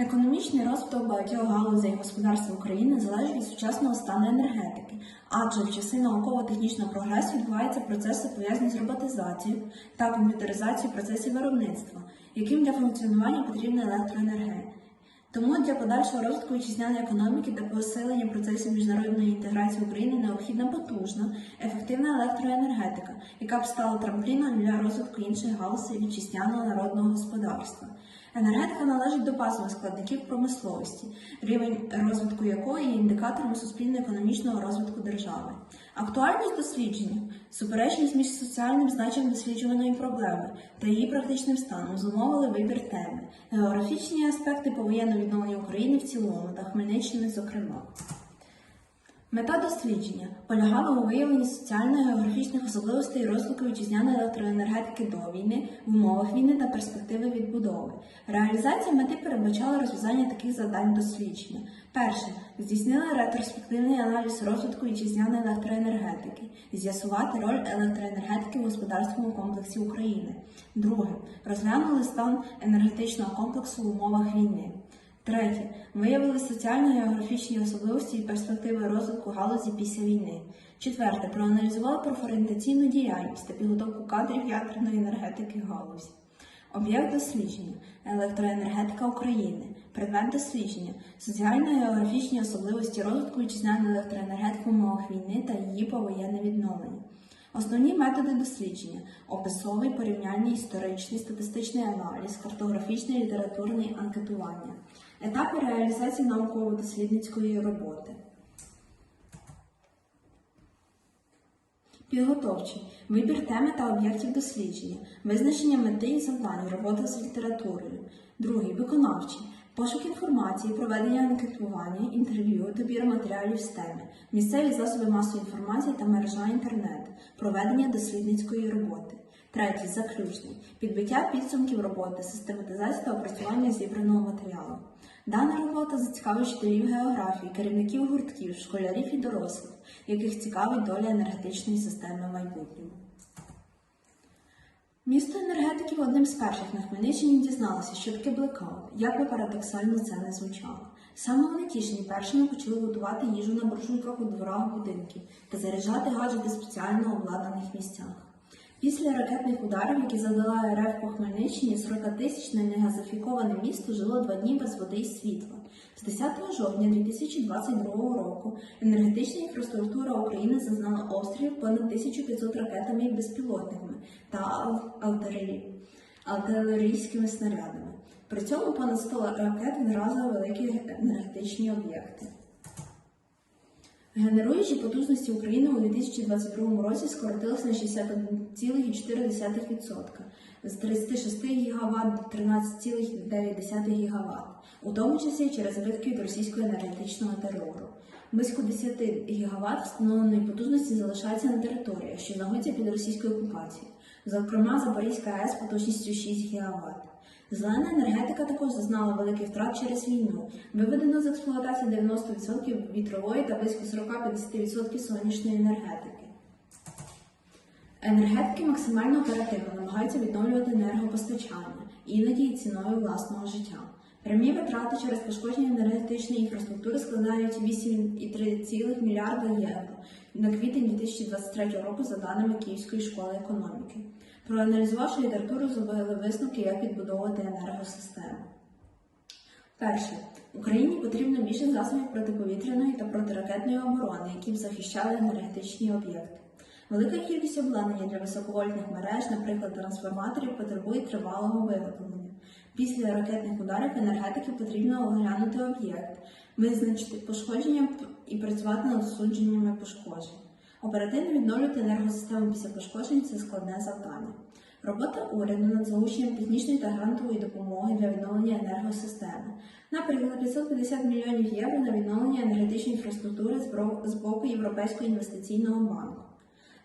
Економічний розвиток багатьох галузей господарства України залежить від сучасного стану енергетики, адже в часи науково-технічного прогресу відбуваються процеси пов'язані з роботизацією та комп'ютеризацією процесів виробництва, яким для функціонування потрібна електроенергія. Тому для подальшого розвитку вітчизняної економіки та посилення процесів міжнародної інтеграції України необхідна потужна, ефективна електроенергетика, яка б стала трампліном для розвитку інших галузей вітчизняного народного господарства. Енергетика належить до базових складників промисловості, рівень розвитку якої є індикатором суспільно-економічного розвитку держави. Актуальність дослідження, суперечність між соціальним значенням досліджуваної проблеми та її практичним станом зумовили вибір теми, географічні аспекти повоєнного відновлення України в цілому та Хмельниччини, зокрема. Мета дослідження полягала у виявленні соціально-географічних особливостей розвитку вітчизняної електроенергетики до війни, в умовах війни та перспективи відбудови. Реалізація мети передбачала розв'язання таких завдань дослідження. Перше здійснили ретроспективний аналіз розвитку вітчизняної електроенергетики, з'ясувати роль електроенергетики в господарському комплексі України. Друге розглянули стан енергетичного комплексу в умовах війни. Третє. Виявили соціально-географічні особливості і перспективи розвитку галузі після війни. Четверте. Проаналізували профорієнтаційну діяльність та підготовку кадрів ядерної енергетики галузі. Об'єкт дослідження електроенергетика України. Предмет дослідження соціально-географічні особливості розвитку вітчизняної електроенергетики в умовах війни та її повоєнне відновлення. Основні методи дослідження описовий, порівняльний, історичний, статистичний аналіз, картографічне, літературне анкетування, етапи реалізації науково-дослідницької роботи. Підготовчий. Вибір теми та об'єктів дослідження, визначення мети і завдань, робота з літературою. Другий. Виконавчий. Пошук інформації, проведення анкетування, інтерв'ю, добір матеріалів з теми, місцеві засоби масової інформації та мережа інтернет, проведення дослідницької роботи. Третій. Заключний. Підбиття підсумків роботи, систематизація та опрацювання зібраного матеріалу. Дана робота зацікавить вчителів географії, керівників гуртків, школярів і дорослих, яких цікавить доля енергетичної системи в майбутньому. Місто енергетиків одним з перших на Хмельниччині дізналося, що таке блекаут, як би парадоксально це не звучало. Саме вони тішені першими почали готувати їжу на буржуйках у дворах будинків та заряджати гаджети спеціально обладнаних місцях. Після ракетних ударів, які задала РФ по Хмельниччині, 40-тисячне негазифіковане місто жило два дні без води і світла. З 10 жовтня 2022 року енергетична інфраструктура України зазнала обстрілів понад 1500 ракетами і безпілотниками та артилерій- артилерійськими снарядами. При цьому понад 100 ракет вразили великі енергетичні об'єкти. Генеруючі потужності України у 2022 році скоротилися на 61,4% з 36 ГВт до 13,9 ГВт, у тому числі через збитки від російського енергетичного терору. Близько 10 ГВт встановленої потужності залишається на території, що знаходиться під російською окупацією, зокрема Запорізька АЕС потужністю 6 ГВт. Зелена енергетика також зазнала великих втрат через війну. Виведено з експлуатації 90% вітрової та близько 40-50% сонячної енергетики. Енергетики максимально оперативно намагаються відновлювати енергопостачання, іноді і ціною власного життя. Прямі витрати через пошкодження енергетичної інфраструктури складають 8,3 мільярда євро на квітень 2023 року за даними Київської школи економіки. Проаналізувавши літературу, зробили висновки, як відбудовувати енергосистему. Перше, Україні потрібно більше засобів протиповітряної та протиракетної оборони, які б захищали енергетичні об'єкти. Велика кількість обладнання для високовольтних мереж, наприклад, трансформаторів, потребує тривалого виготовлення. Після ракетних ударів енергетики потрібно оглянути об'єкт, визначити пошкодження і працювати над усудженнями пошкоджень. Оперативно відновлювати енергосистему після пошкоджень це складне завдання. Робота уряду над залученням технічної та грантової допомоги для відновлення енергосистеми. Наприклад, 550 мільйонів євро на відновлення енергетичної інфраструктури з боку Європейського інвестиційного банку.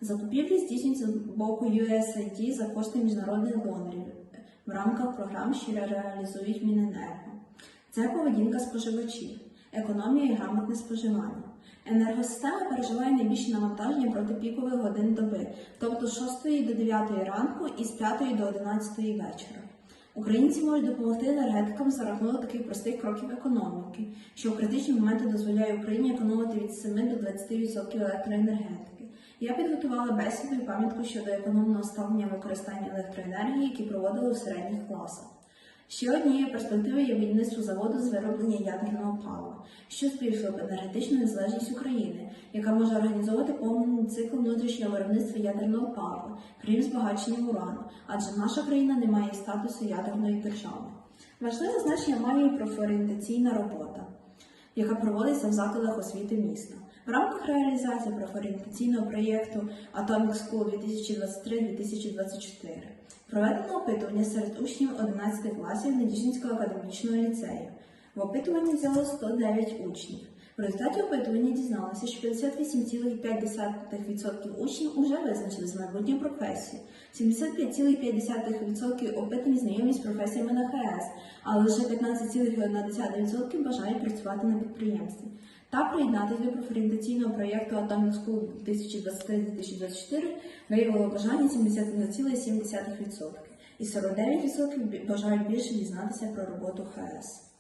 Закупівлі здійснюються з боку USAID за кошти міжнародних донорів в рамках програм, що реалізують Міненерго. Це поведінка споживачів, економія і грамотне споживання. Енергосистема переживає найбільше навантаження проти пікових годин доби, тобто з 6 до 9 ранку і з 5 до 11 вечора. Українці можуть допомогти енергетикам за рахунок таких простих кроків економіки, що в критичні моменти дозволяє Україні економити від 7 до 20% електроенергетики. Я підготувала бесіду і пам'ятку щодо економного ставлення використання електроенергії, які проводили в середніх класах. Ще однією перспективою є будівництво заводу з вироблення ядерного палива, що збільшило б енергетичну незалежність України, яка може організовувати повний цикл внутрішнього виробництва ядерного палива, крім збагачення урану, адже наша країна не має статусу ядерної держави. Важливе значення має і профорієнтаційна робота, яка проводиться в закладах освіти міста. В рамках реалізації профорієнтаційного проєкту Atomic School 2023-2024 проведено опитування серед учнів 11 класів Надіжинського академічного ліцею. В опитуванні взяло 109 учнів. В результаті опитування дізналося, що 58,5% учнів уже визначили з майбутню професію, 75,5% опитані знайомі з професіями на ХС, а лише 15,1% бажають працювати на підприємстві. Та приєднатися до профорієнтаційного проєкту Atomic School 2023-2024 виявило бажання 71,7%, і 49% бажають більше дізнатися про роботу ХС.